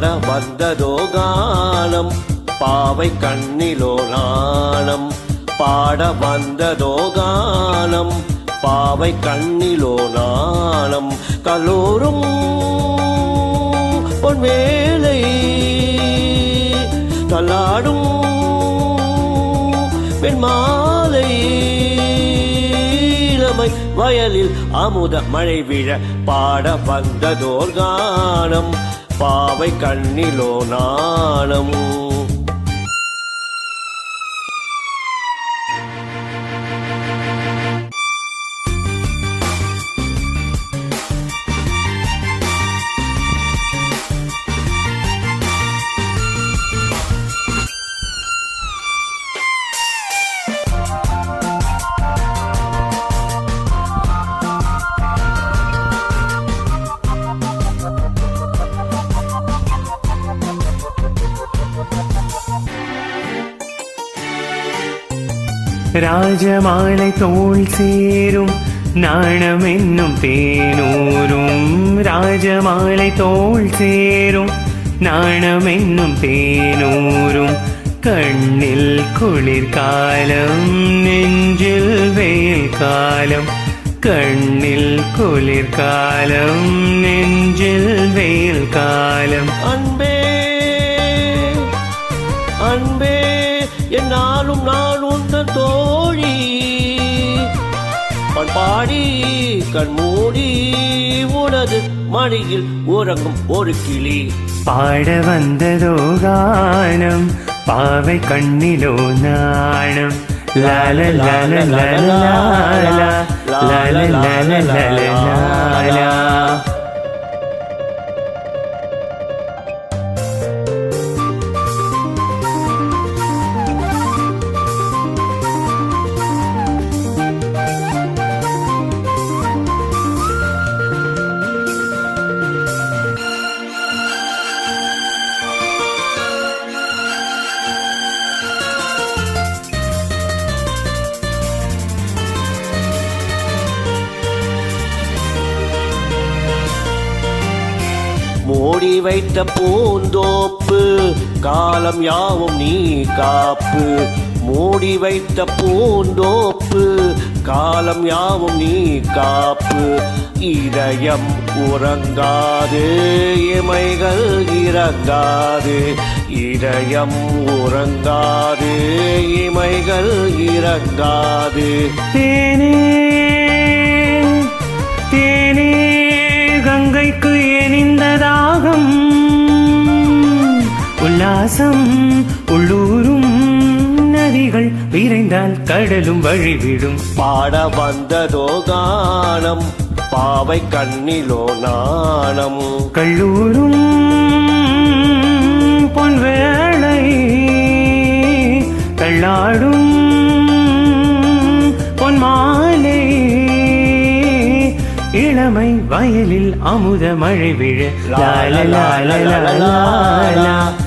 பாட வந்ததோ காலம் பாவை கண்ணிலோ நாணம். பாட வந்ததோ காலம் பாவை கண்ணிலோ நாணம். கலோரும் பொன் வேலை தள்ளாடும் பெண்மா இளமை வயலில் அமுத மழை விழ பாட வந்ததோர் கானம் பாவை கண்ணிலோ நாணமும் രാജമാളെ തോൾ ചേരും നാണമെന്നും തേനൂരും. രാജമാളെ തോൾ ചേരും നാണമെന്നും തേനൂരും. കണ്ണിൽ കുളിർകാലം നെഞ്ചിൽ വെയിൽ കണ്ണിൽ കുളിർകാലം നെഞ്ചിൽ വെയിൽ അൻപേ അൻപേ എന്നാലും നാളും തോ நான் பாடி கண்மூடி உனது மடியில் உறங்கும் ஒரு கிளி பாட வந்ததோ கானம் பாவை கண்ணிலோ நாணம் லால லால லால லால லால லால லால மூடி வைத்த பூந்தோப்பு காலம் யாவும் நீ காப்பு. மூடி வைத்த பூந்தோப்பு காலம் யாவும் நீ காப்பு. இதயம் உறங்காது இமைகள் இறங்காது. இதயம் உறங்காது இமைகள் இறங்காது. தேனே தேனே உல்லாசம் உள்ளூரும் நதிகள் விரைந்தால் கடலும் வழிவிடும். பாட வந்ததோ கானம் பாவை கண்ணிலோ நாணம். கல்லூரும் பொன்வேளை தள்ளாடும் பொன்மாலை. இளமை வயலில் அமுத மழை விழ. லால லால லால. லால.